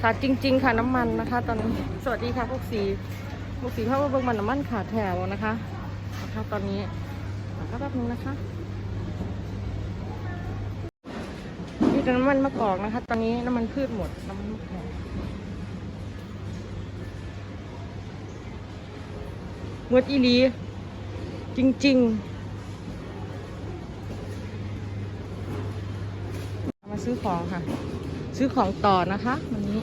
ขาดจริง ๆ ค่ะน้ำมันนะคะ ตอนนี้สวัสดีค่ะพวกสีพวกสีเพราะว่าเบิ่งมันน้ำมันขาดแถวนะคะนะคะตอนนี้ก็แป๊บนึงนะคะนี่น้ำมันมะกอกนะคะ ตอนนี้น้ำมันพืชหมดน้ำมันมะกอกเมื่อีลีจริง ๆ มาซื้อของค่ะ ซื้อของต่อนะคะวันนี้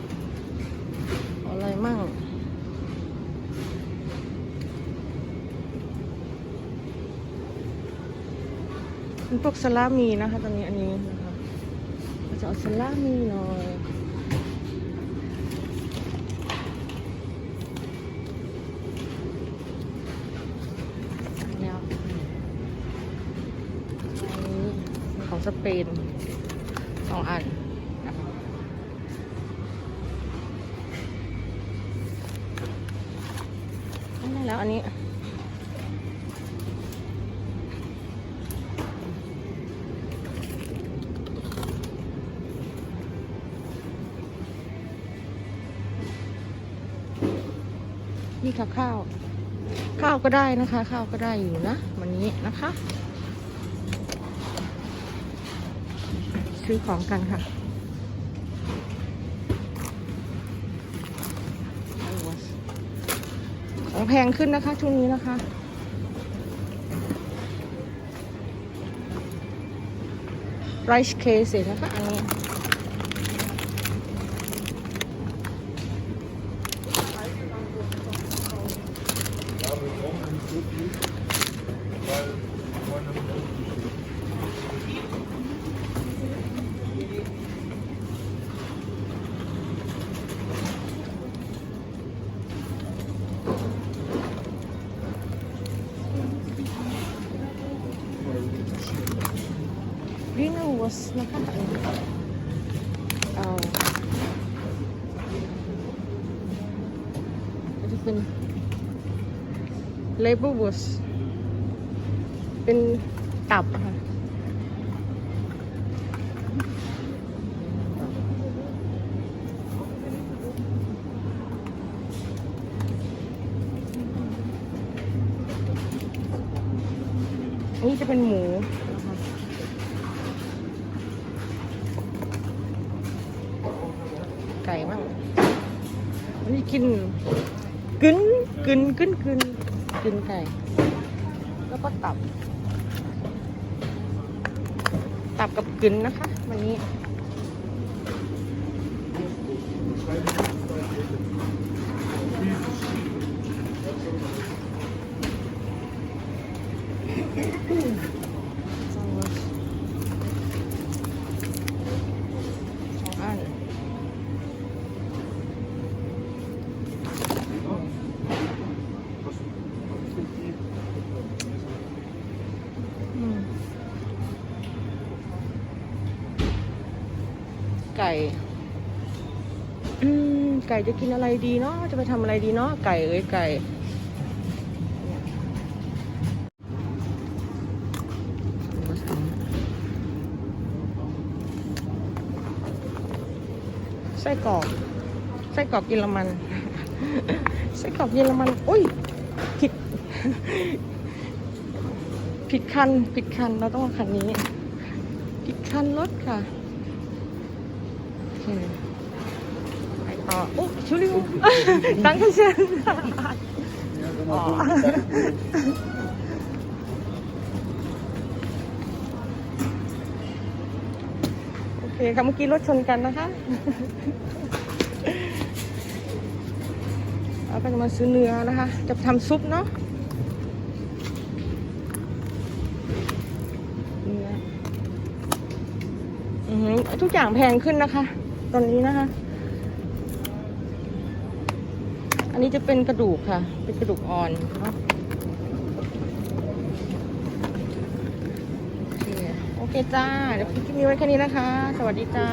อะไรมั่งเป็นพวกสลามีนะคะตอนนี้อันนี้นะคะเราจะเอาสลามีหน่อยแล้วอันนี้เของสเปนสองอัน ได้ แล้วอันนี้ นี่ค่ะข้าว ข้าวก็ได้นะคะ ข้าวก็ได้อยู่นะ วันนี้นะคะ ซื้อของกันค่ะ ของแพงขึ้นนะคะ ช่วงนี้นะคะไรซ์เคสนะคะอันนี้ Green was นะคะอันนี้เอาก็จะเป็น label was เป็นตับค่ะอันนี้จะเป็นหมูนะคะ ไก่บ้างอันนี้กินกึนกึนกึนกึนกึนไก่ แล้วก็ตับ ตับกับกึนนะคะ วันนี้สองอัน อืม ไก่ อืม ไก่จะกินอะไรดีเนาะ จะไปทำอะไรดีเนาะ ไก่เอ้ยไก่ ไส้กรอก ไส้กรอกเยอรมัน ไส้กรอกเยอรมันอุ้ย ผิด ผิดคัน ผิดคัน เราต้องเอาคันนี้ผิดคันรถค่ะ ไปต่อโอ้ชิวลิวตั้งกันเชีย Ja, wenn man so danken. โอเคค่ะเมื่อกี้รถชนกันนะคะเราก็จะมาซื้อเนื้อนะคะ จะทำซุปเนาะเนื้ออือหือทุกอย่างแพงขึ้นนะคะ ตอนนี้นะคะ อันนี้จะเป็นกระดูกค่ะ เป็นกระดูกอ่อนโอเคโอเคจ้า เดี๋ยวคลิปนี้ไว้แค่นี้นะคะ สวัสดีจ้า